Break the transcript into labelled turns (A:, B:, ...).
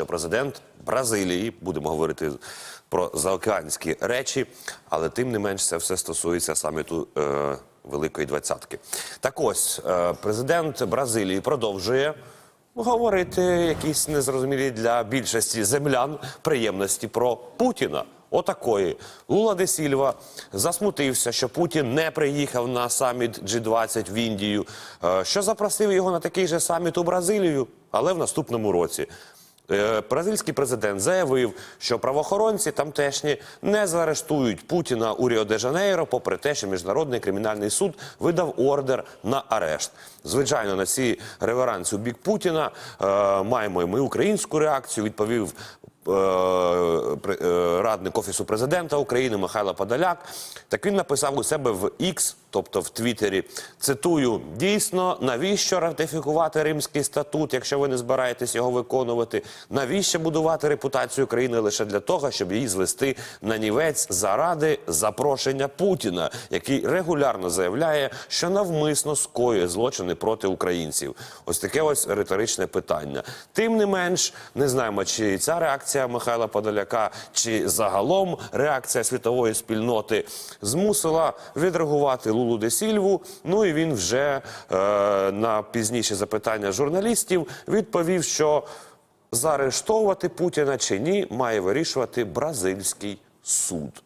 A: що президент Бразилії, будемо говорити про заокеанські речі, але тим не менш це все стосується саміту е, Великої Двадцятки. Так ось е, президент Бразилії продовжує говорити якісь незрозумілі для більшості землян приємності про Путіна. Отакої Лула де Сільва засмутився, що Путін не приїхав на саміт G20 в Індію, е, що запросив його на такий же саміт у Бразилію, але в наступному році. Е, Бразильський президент заявив, що правоохоронці тамтешні не заарештують Путіна у Ріо-де-Жанейро, попри те, що міжнародний кримінальний суд видав ордер на арешт. Звичайно, на ці реверанси у бік Путіна е, маємо і ми українську реакцію. Відповів е, е, радник офісу президента України Михайло Подоляк. Так він написав у себе в X, тобто в Твіттері, цитую: дійсно, навіщо ратифікувати Римський статут, якщо ви не збираєтесь його виконувати? Навіщо будувати репутацію країни лише для того, щоб її звести на нівець заради запрошення Путіна, який регулярно заявляє, що навмисно скоює злочини проти українців? Ось таке ось риторичне питання. Тим не менш, не знаємо, чи ця реакція Михайла Подоляка, чи загалом реакція світової спільноти змусила відреагувати Лулу де Сільву. Ну і він вже е, на пізніші запитання журналістів відповів, що заарештовувати Путіна чи ні має вирішувати бразильський суд.